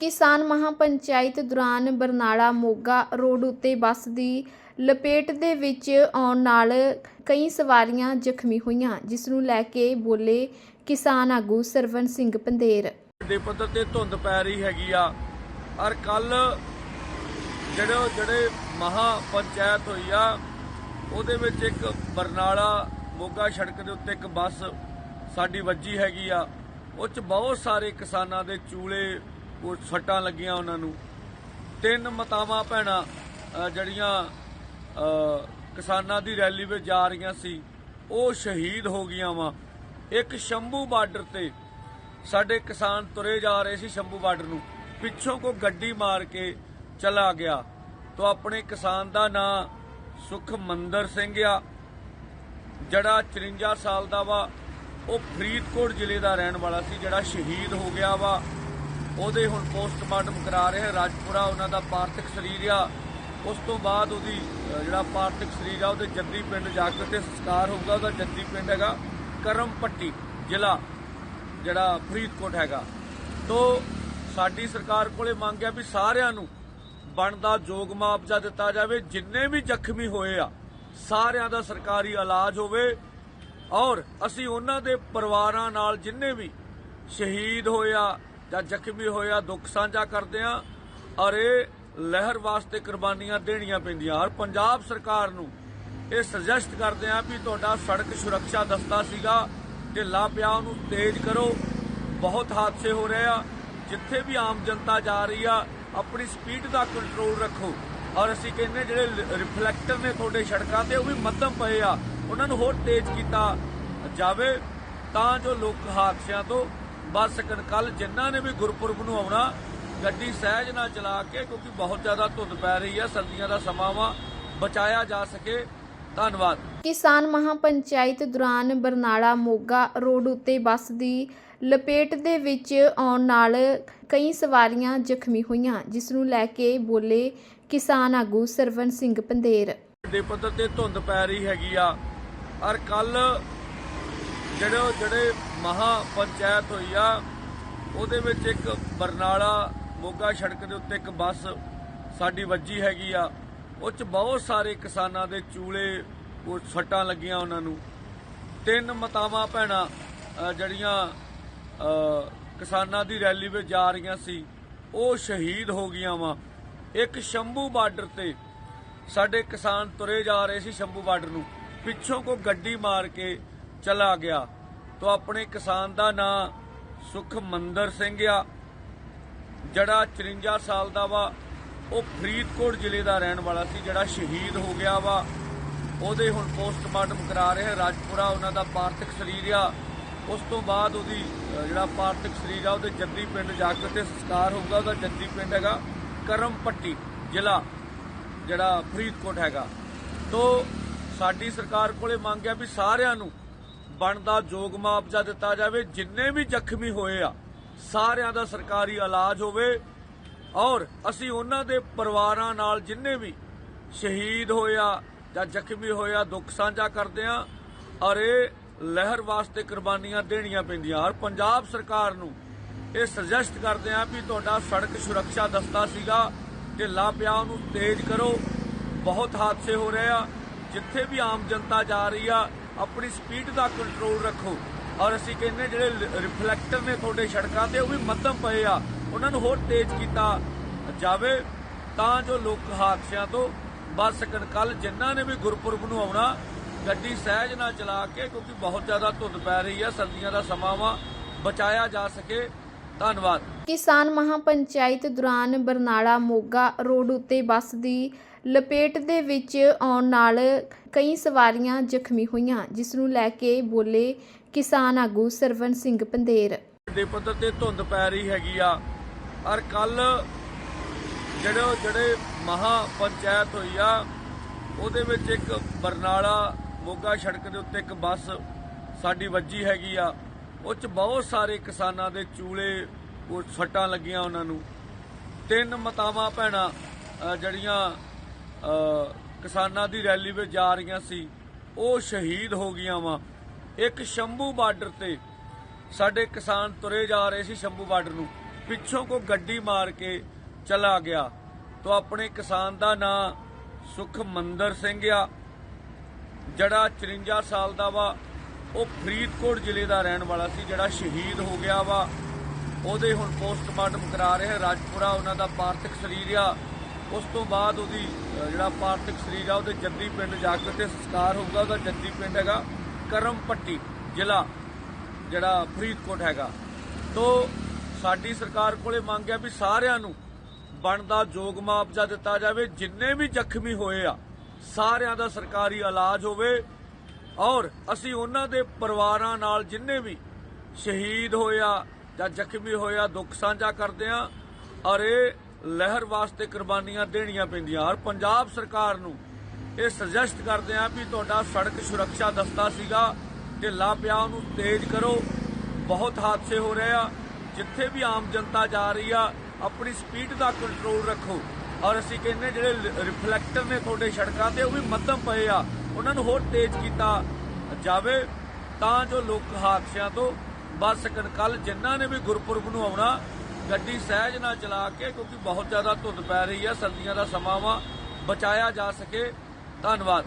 ਕਿਸਾਨ ਮਹਾਪੰਚਾਇਤ ਦੌਰਾਨ ਬਰਨਾਲਾ ਮੋਗਾ ਰੋਡ ਉੱਤੇ ਬੱਸ ਦੀ ਲਪੇਟ ਦੇ ਵਿੱਚ ਆਉਣ ਨਾਲ ਕਈ ਸਵਾਰੀਆਂ ਜ਼ਖਮੀ ਹੋਈਆਂ, ਜਿਸ ਨੂੰ ਲੈ ਕੇ ਬੋਲੇ ਕਿਸਾਨ ਆਗੂ ਸਰਵਨ ਸਿੰਘ ਪੰਦੇਰ ਵੱਡੇ ਪੱਧਰ ਤੇ ਧੁੰਦ ਪੈ ਰਹੀ ਹੈਗੀ ਆ। ਔਰ ਕੱਲ ਜਿਹੜੇ ਜਿਹੜੇ ਮਹਾ ਪੰਚਾਇਤ ਹੋਈ ਆ, ਉਹਦੇ ਵਿੱਚ ਇੱਕ ਬਰਨਾਲਾ ਮੋਗਾ ਸੜਕ ਦੇ ਉੱਤੇ ਇੱਕ ਬੱਸ ਸਾਡੀ ਵੱਜੀ ਹੈਗੀ ਆ। ਉਹ ਚ ਬਹੁਤ ਸਾਰੇ ਕਿਸਾਨਾਂ ਦੇ ਚੂਲੇ ਉਹ ਸੱਟਾਂ ਲੱਗੀਆਂ ਉਹਨਾਂ ਨੂੰ। ਤਿੰਨ ਮਤਾਵਾਂ ਭੈਣਾਂ ਜਿਹੜੀਆਂ ਕਿਸਾਨਾਂ ਦੀ ਰੈਲੀ ਵਿੱਚ ਜਾ ਰਹੀਆਂ ਸੀ, ਉਹ ਸ਼ਹੀਦ ਹੋ ਗਈਆਂ ਵਾ। ਇੱਕ ਸ਼ੰਭੂ ਬਾਰਡਰ ਤੇ ਸਾਡੇ ਕਿਸਾਨ ਤੁਰੇ ਜਾ ਰਹੇ ਸੀ ਸ਼ੰਭੂ ਬਾਰਡਰ ਨੂੰ। ਪਿੱਛੋਂ ਕੋ ਗੱਡੀ ਮਾਰ ਕੇ ਚਲਾ ਗਿਆ। ਤੋ ਆਪਣੇ ਕਿਸਾਨ ਦਾ ਨਾਂ ਸੁਖਮੰਦਰ ਸਿੰਘ ਆ। ਜਿਹੜਾ 54 ਸਾਲ ਦਾ ਵਾ, ਉਹ ਫਰੀਦਕੋਟ ਜ਼ਿਲ੍ਹੇ ਦਾ ਰਹਿਣ ਵਾਲਾ ਸੀ, ਜਿਹੜਾ ਸ਼ਹੀਦ ਹੋ ਗਿਆ ਵਾ। ਉਹਦੇ ਹੁਣ ਪੋਸਟਮਾਰਟਮ ਕਰਾ ਰਹੇ ਰਾਜਪੁਰਾ ਉਹਨਾਂ ਦਾ ਪਾਰਥਿਕ ਸਰੀਰ ਆ। ਉਸ ਤੋਂ ਬਾਅਦ ਉਹਦੀ ਜਿਹੜਾ ਪਾਰਥਿਕ ਸਰੀਰ ਆ, ਉਹਦੇ ਜੱਦੀ ਪਿੰਡ ਜਾ ਕੇ ਤੇ ਸੰਸਕਾਰ ਹੋਊਗਾ। ਉਹਦਾ ਜੱਦੀ ਪਿੰਡ ਹੈਗਾ ਕਰਮ ਪੱਟੀ ਜ਼ਿਲ੍ਹਾ, ਜਿਹੜਾ ਫਰੀਦਕੋਟ ਹੈਗਾ। ਤੋਂ ਸਾਡੀ ਸਰਕਾਰ ਕੋਲੇ ਮੰਗ ਹੈ ਵੀ ਸਾਰਿਆਂ ਨੂੰ ਬਣਦਾ ਜੋਗ ਮੁਆਵਜ਼ਾ ਦਿੱਤਾ ਜਾਵੇ। ਜਿੰਨੇ ਵੀ ਜ਼ਖਮੀ ਹੋਏ ਆ, ਸਾਰਿਆਂ ਦਾ ਸਰਕਾਰੀ ਇਲਾਜ ਹੋਵੇ। ਔਰ ਅਸੀਂ ਉਹਨਾਂ ਦੇ ਪਰਿਵਾਰਾਂ ਨਾਲ ਜਿੰਨੇ ਵੀ ਸ਼ਹੀਦ ਹੋਇਆ ਜਾਂ ਜ਼ਖਮੀ ਹੋਇਆ, ਦੁੱਖ ਸਾਂਝਾ ਕਰਦੇ ਆ ਔਰ ਇਹ ਲਹਿਰ ਵਾਸਤੇ ਕੁਰਬਾਨੀਆਂ ਦੇਣੀਆਂ ਪੈਂਦੀਆਂ। ਔਰ ਪੰਜਾਬ ਸਰਕਾਰ ਨੂੰ ਇਹ ਸੁਜੈਸਟ ਕਰਦੇ ਆ ਵੀ ਤੁਹਾਡਾ ਸੜਕ ਸੁਰੱਖਿਆ ਦਸਤਾ ਸੀਗਾ ਢਿੱਲਾ ਪਿਆ ਉਹਨੂੰ ਤੇਜ਼ ਕਰੋ। ਬਹੁਤ ਹਾਦਸੇ ਹੋ ਰਹੇ ਆ। ਜਿੱਥੇ ਵੀ ਆਮ ਜਨਤਾ ਜਾ ਰਹੀ ਆ, ਆਪਣੀ ਸਪੀਡ ਦਾ ਕੰਟਰੋਲ ਰੱਖੋ। ਔਰ ਅਸੀਂ ਕਹਿੰਦੇ ਜਿਹੜੇ ਰਿਫਲੈਕਟਰ ਨੇ ਤੁਹਾਡੇ ਸੜਕਾਂ ਤੇ, ਉਹ ਵੀ ਮੱਧਮ ਪਏ ਆ। ਉਹਨਾਂ ਨੂੰ ਹੋਰ ਤੇਜ਼ ਕੀਤਾ ਜਾਵੇ। ਤਾਂ ਜੋ ਲੋਕ ਹਾਦਸਿਆਂ ਤੋਂ ਸਕਣ ਕੱਲ ਜਿਨ੍ਹਾਂ ਨੇ ਵੀ ਗੁਰਪੁਰਬ ਨੂੰ ਆਉਣਾ ਗੱਡੀ ਸਹਿਜ ਨਾ ਚਲਾ ਕੇ ਕਿਉਂਕਿ ਬਹੁਤ ਜ਼ਿਆਦਾ ਧੁੰਦ ਪੈ ਰਹੀ ਆ ਸਰਦੀਆਂ ਦਾ ਸਮਾਂ ਵਾ ਬਚਾਇਆ ਜਾ ਸਕੇ। ਧੰਨਵਾਦ। ਕਿਸਾਨ ਮਹਾਪੰਚਾਇਤ ਦੌਰਾਨ ਬਰਨਾਲਾ ਮੋਗਾ ਰੋਡ ਉੱਤੇ ਬੱਸ ਦੀ ਲਪੇਟ ਦੇ ਵਿੱਚ ਆਉਣ ਨਾਲ ਕਈ ਸਵਾਰੀਆਂ ਜ਼ਖਮੀ ਹੋਈਆਂ ਜਿਸ ਨੂੰ ਲੈ ਕੇ ਬੋਲੇ ਕਿਸਾਨ ਆਗੂ ਸਰਵਨ ਸਿੰਘ ਪੰਦੇਰ ਵੱਡੇ ਪੱਧਰ ਤੇ ਧੁੰਦ ਪੈ ਰਹੀ ਹੈਗੀ ਆ। ਔਰ ਕੱਲ ਜਿਹੜੇ ਜਿਹੜੇ ਮਹਾ ਪੰਚਾਇਤ ਹੋਈ ਆ, ਉਹਦੇ ਵਿੱਚ ਇੱਕ ਬਰਨਾਲਾ ਮੋਗਾ ਸੜਕ ਦੇ ਉੱਤੇ ਇੱਕ ਬੱਸ ਸਾਡੀ ਵੱਜੀ ਹੈਗੀ ਆ। ਉਹ ਚ ਬਹੁਤ ਸਾਰੇ ਕਿਸਾਨਾਂ ਦੇ ਚੂਲੇ, ਉਹ ਸੱਟਾਂ ਲੱਗੀਆਂ ਉਹਨਾਂ ਨੂੰ। ਤਿੰਨ ਮਤਾਵਾਂ ਭੈਣਾਂ ਜਿਹੜੀਆਂ ਕਿਸਾਨਾਂ ਦੀ ਰੈਲੀ ਵਿੱਚ ਜਾ ਰਹੀਆਂ ਸੀ, ਉਹ ਸ਼ਹੀਦ ਹੋ ਗਈਆਂ ਵਾ। ਇੱਕ ਸ਼ੰਭੂ ਬਾਰਡਰ ਤੇ ਸਾਡੇ ਕਿਸਾਨ ਤੁਰੇ ਜਾ ਰਹੇ ਸੀ ਸ਼ੰਭੂ ਬਾਰਡਰ ਨੂੰ। ਪਿੱਛੋਂ ਕੋ ਗੱਡੀ ਮਾਰ ਕੇ ਚਲਾ ਗਿਆ। ਤੋ ਆਪਣੇ ਕਿਸਾਨ ਦਾ ਨਾਂ ਸੁਖਮੰਦਰ ਸਿੰਘ ਆ। ਜਿਹੜਾ 54 ਸਾਲ ਦਾ ਵਾ, ਉਹ ਫਰੀਦਕੋਟ ਜ਼ਿਲ੍ਹੇ ਦਾ ਰਹਿਣ ਵਾਲਾ ਸੀ, ਜਿਹੜਾ ਸ਼ਹੀਦ ਹੋ ਗਿਆ ਵਾ। ਉਹਦੇ ਹੁਣ ਪੋਸਟਮਾਰਟਮ ਕਰਾ ਰਹੇ, ਰਾਜਪੁਰਾ ਉਹਨਾਂ ਦਾ ਪਾਰਥਿਕ ਸਰੀਰ ਆ। ਉਸ ਤੋਂ ਬਾਅਦ ਉਹਦੀ ਜਿਹੜਾ ਪਾਰਥਿਕ ਸਰੀਰ ਆ, ਉਹਦੇ ਜੱਦੀ ਪਿੰਡ ਜਾ ਕੇ ਤੇ ਸੰਸਕਾਰ ਹੋਊਗਾ। ਉਹਦਾ ਜੱਦੀ ਪਿੰਡ ਹੈਗਾ ਕਰਮ ਪੱਟੀ ਜ਼ਿਲ੍ਹਾ, ਜਿਹੜਾ ਫਰੀਦਕੋਟ ਹੈਗਾ। ਤੋਂ ਸਾਡੀ ਸਰਕਾਰ ਕੋਲੇ ਮੰਗ ਹੈ ਵੀ ਸਾਰਿਆਂ ਨੂੰ ਬਣਦਾ ਜੋਗ ਮੁਆਵਜ਼ਾ ਦਿੱਤਾ ਜਾਵੇ, ਜਿੰਨੇ ਵੀ ਜ਼ਖਮੀ ਹੋਏ ਆ, ਸਾਰਿਆਂ ਦਾ ਸਰਕਾਰੀ ਇਲਾਜ ਹੋਵੇ, ਔਰ ਅਸੀਂ ਉਹਨਾਂ ਦੇ ਪਰਿਵਾਰਾਂ ਨਾਲ ਜਿੰਨੇ ਵੀ ਸ਼ਹੀਦ ਹੋਇਆ ਜਾਂ ਜ਼ਖਮੀ ਹੋਇਆ ਦੁੱਖ ਸਾਂਝਾ ਕਰਦੇ ਆ, ਔਰ ਇਹ ਲਹਿਰ ਵਾਸਤੇ ਕੁਰਬਾਨੀਆਂ ਦੇਣੀਆਂ ਪੈਂਦੀਆਂ। ਔਰ ਪੰਜਾਬ ਸਰਕਾਰ ਨੂੰ ਇਹ ਸੁਜੈਸਟ ਕਰਦੇ ਆ ਵੀ ਤੁਹਾਡਾ ਸੜਕ ਸੁਰੱਖਿਆ ਦਸਤਾ ਸੀਗਾ ਢਿੱਲਾ ਪਿਆ ਉਹਨੂੰ ਤੇਜ਼ ਕਰੋ। ਬਹੁਤ ਹਾਦਸੇ ਹੋ ਰਹੇ ਆ। ਜਿੱਥੇ ਵੀ ਆਮ ਜਨਤਾ ਜਾ ਰਹੀ ਆ ਆਪਣੀ ਸਪੀਡ ਦਾ ਕੰਟਰੋਲ ਰੱਖੋ। ਔਰ ਅਸੀਂ ਕਹਿੰਦੇ ਜਿਹੜੇ ਰਿਫਲੈਕਟਰ ਨੇ ਤੁਹਾਡੇ ਸੜਕਾਂ ਤੇ, ਉਹ ਵੀ ਮੱਧਮ ਪਏ ਆ। ਉਹਨਾਂ ਨੂੰ ਹੋਰ ਤੇਜ਼ ਕੀਤਾ ਜਾਵੇ ਤਾਂ ਜੋ ਲੋਕ ਹਾਦਸਿਆਂ ਤੋਂ ਬਚ ਸਕਣ। ਕੱਲ ਜਿਨ੍ਹਾਂ ਨੇ ਵੀ ਗੁਰਪੁਰਬ ਨੂੰ ਆਉਣਾ, ਗੱਡੀ ਸਹਿਜ ਨਾਲ ਚਲਾ ਕੇ, ਕਿਉਂਕਿ ਬਹੁਤ ਜ਼ਿਆਦਾ ਧੁੰਦ ਪੈ ਰਹੀ ਆ, ਸਰਦੀਆਂ ਦਾ ਸਮਾਂ ਵਾ, ਬਚਾਇਆ ਜਾ ਸਕੇ। ਧੰਨਵਾਦ। ਕਿਸਾਨ ਮਹਾਪੰਚਾਇਤ ਦੌਰਾਨ ਬਰਨਾਲਾ ਮੋਗਾ ਰੋਡ ਉੱਤੇ ਬੱਸ ਦੀ ਲਪੇਟ ਦੇ ਵਿੱਚ ਆਉਣ ਨਾਲ ਕਈ ਸਵਾਰੀਆਂ ਜ਼ਖਮੀ ਹੋਈਆਂ ਜਿਸ ਨੂੰ ਲੈ ਕੇ ਬੋਲੇ ਕਿਸਾਨ ਆਗੂ ਸਰਵਨ ਸਿੰਘ ਪੰਦੇਰ ਵੱਡੇ ਪੱਧਰ ਤੇ ਧੁੰਦ ਪੈ ਰਹੀ ਹੈਗੀ ਆ। ਔਰ ਕੱਲ ਜਿਹੜੇ ਜਿਹੜੇ ਮਹਾ ਪੰਚਾਇਤ ਹੋਈ ਆ ਉਹਦੇ ਵਿੱਚ ਇੱਕ ਬਰਨਾਲਾ ਮੋਗਾ ਸੜਕ ਦੇ ਉੱਤੇ ਇੱਕ ਬੱਸ ਸਾਡੀ ਵੱਜੀ ਹੈਗੀ ਆ। ਉਹ ਚ ਬਹੁਤ ਸਾਰੇ ਕਿਸਾਨਾਂ ਦੇ ਚੂਲੇ, ਉਹ ਸੱਟਾਂ ਲੱਗੀਆਂ ਉਹਨਾਂ ਨੂੰ। ਤਿੰਨ ਮਤਾਵਾਂ ਭੈਣਾਂ ਜਿਹੜੀਆਂ ਕਿਸਾਨਾਂ ਦੀ ਰੈਲੀ ਵਿੱਚ ਜਾ ਰਹੀਆਂ ਸੀ, ਉਹ ਸ਼ਹੀਦ ਹੋ ਗਈਆਂ ਵਾ। ਇੱਕ ਸ਼ੰਭੂ ਬਾਰਡਰ ਤੇ ਸਾਡੇ ਕਿਸਾਨ ਤੁਰੇ ਜਾ ਰਹੇ ਸੀ ਸ਼ੰਭੂ ਬਾਰਡਰ ਨੂੰ। ਪਿੱਛੋਂ ਕੋ ਗੱਡੀ ਮਾਰ ਕੇ ਚਲਾ ਗਿਆ। ਤੋਂ ਆਪਣੇ ਕਿਸਾਨ ਦਾ ਨਾਂ ਸੁਖਮੰਦਰ ਸਿੰਘ ਆ। ਜਿਹੜਾ 54 ਸਾਲ ਦਾ ਵਾ ਉਹ ਫਰੀਦਕੋਟ ਜ਼ਿਲ੍ਹੇ ਦਾ ਰਹਿਣ ਵਾਲਾ ਸੀ, ਜਿਹੜਾ ਸ਼ਹੀਦ ਹੋ ਗਿਆ ਵਾ। ਉਹਦੇ ਹੁਣ ਪੋਸਟਮਾਰਟਮ ਕਰਾ ਰਹੇ ਰਾਜਪੁਰਾ ਉਹਨਾਂ ਦਾ ਪਾਰਥਿਕ ਸਰੀਰ ਆ। ਉਸ ਤੋਂ ਬਾਅਦ ਉਹਦੀ ਜਿਹੜਾ ਪਾਰਥਿਕ ਸਰੀਰ ਆ, ਉਹਦੇ ਜੱਦੀ ਪਿੰਡ ਜਾ ਕੇ ਤੇ ਸੰਸਕਾਰ ਹੋਊਗਾ। ਉਹਦਾ ਜੱਦੀ ਪਿੰਡ ਹੈਗਾ ਕਰਮ ਕਰਮਪੱਟੀ ਜ਼ਿਲ੍ਹਾ, ਜਿਹੜਾ ਫਰੀਦਕੋਟ ਹੈਗਾ। ਤੋਂ ਸਾਡੀ ਸਰਕਾਰ ਕੋਲੇ ਮੰਗਿਆ ਵੀ ਸਾਰਿਆਂ ਨੂੰ ਬਣਦਾ ਜੋਗ ਮੁਆਵਜ਼ਾ ਦਿੱਤਾ ਜਾਵੇ। ਜਿੰਨੇ ਵੀ ਜ਼ਖਮੀ ਹੋਏ ਆ, ਸਾਰਿਆਂ ਦਾ ਸਰਕਾਰੀ ਇਲਾਜ ਹੋਵੇ। ਔਰ ਅਸੀਂ ਉਹਨਾਂ ਦੇ ਪਰਿਵਾਰਾਂ ਨਾਲ ਜਿੰਨੇ ਵੀ ਸ਼ਹੀਦ ਹੋਇਆ ਜਾਂ ਜ਼ਖਮੀ ਹੋਇਆ, ਦੁੱਖ ਸਾਂਝਾ ਕਰਦੇ ਆ ਔਰ ਇਹ ਲਹਿਰ ਵਾਸਤੇ ਕੁਰਬਾਨੀਆਂ ਦੇਣੀਆਂ ਪੈਂਦੀਆਂ। ਔਰ ਪੰਜਾਬ ਸਰਕਾਰ ਨੂੰ ਇਹ ਸੁਜੈਸਟ ਕਰਦੇ ਆ ਵੀ ਤੁਹਾਡਾ ਸੜਕ ਸੁਰੱਖਿਆ ਦਸਤਾ ਸੀਗਾ ਢਿੱਲਾ ਪਿਆ ਉਹਨੂੰ ਤੇਜ਼ ਕਰੋ। ਬਹੁਤ ਹਾਦਸੇ ਹੋ ਰਹੇ ਆ। ਜਿੱਥੇ ਵੀ ਆਮ ਜਨਤਾ ਜਾ ਰਹੀ ਆ, ਆਪਣੀ ਸਪੀਡ ਦਾ ਕੰਟਰੋਲ ਰੱਖੋ। ਔਰ ਅਸੀਂ ਕਹਿੰਦੇ ਜਿਹੜੇ ਰਿਫਲੈਕਟਰ ਨੇ ਤੁਹਾਡੇ ਸੜਕਾਂ ਤੇ, ਉਹ ਵੀ ਮੱਧਮ ਪਏ ਆ। ਉਹਨਾਂ ਨੂੰ ਹੋਰ ਤੇਜ਼ ਕੀਤਾ ਜਾਵੇ, ਤਾਂ ਜੋ ਲੋਕ ਹਾਦਸਿਆਂ ਤੋਂ ਬਚ ਸਕਣ। ਕੱਲ ਜਿਨ੍ਹਾਂ ਨੇ ਵੀ ਗੁਰਪੁਰਬ ਨੂੰ ਆਉਣਾ, ਗੱਡੀ ਸਹਿਜ ਨਾਲ ਚਲਾ ਕੇ, ਕਿਉਂਕਿ ਬਹੁਤ ਜ਼ਿਆਦਾ ਧੁੰਦ ਪੈ ਰਹੀ ਹੈ, ਸਰਦੀਆਂ ਦਾ ਸਮਾਂ ਵਾ, ਬਚਾਇਆ ਜਾ ਸਕੇ। ਧੰਨਵਾਦ।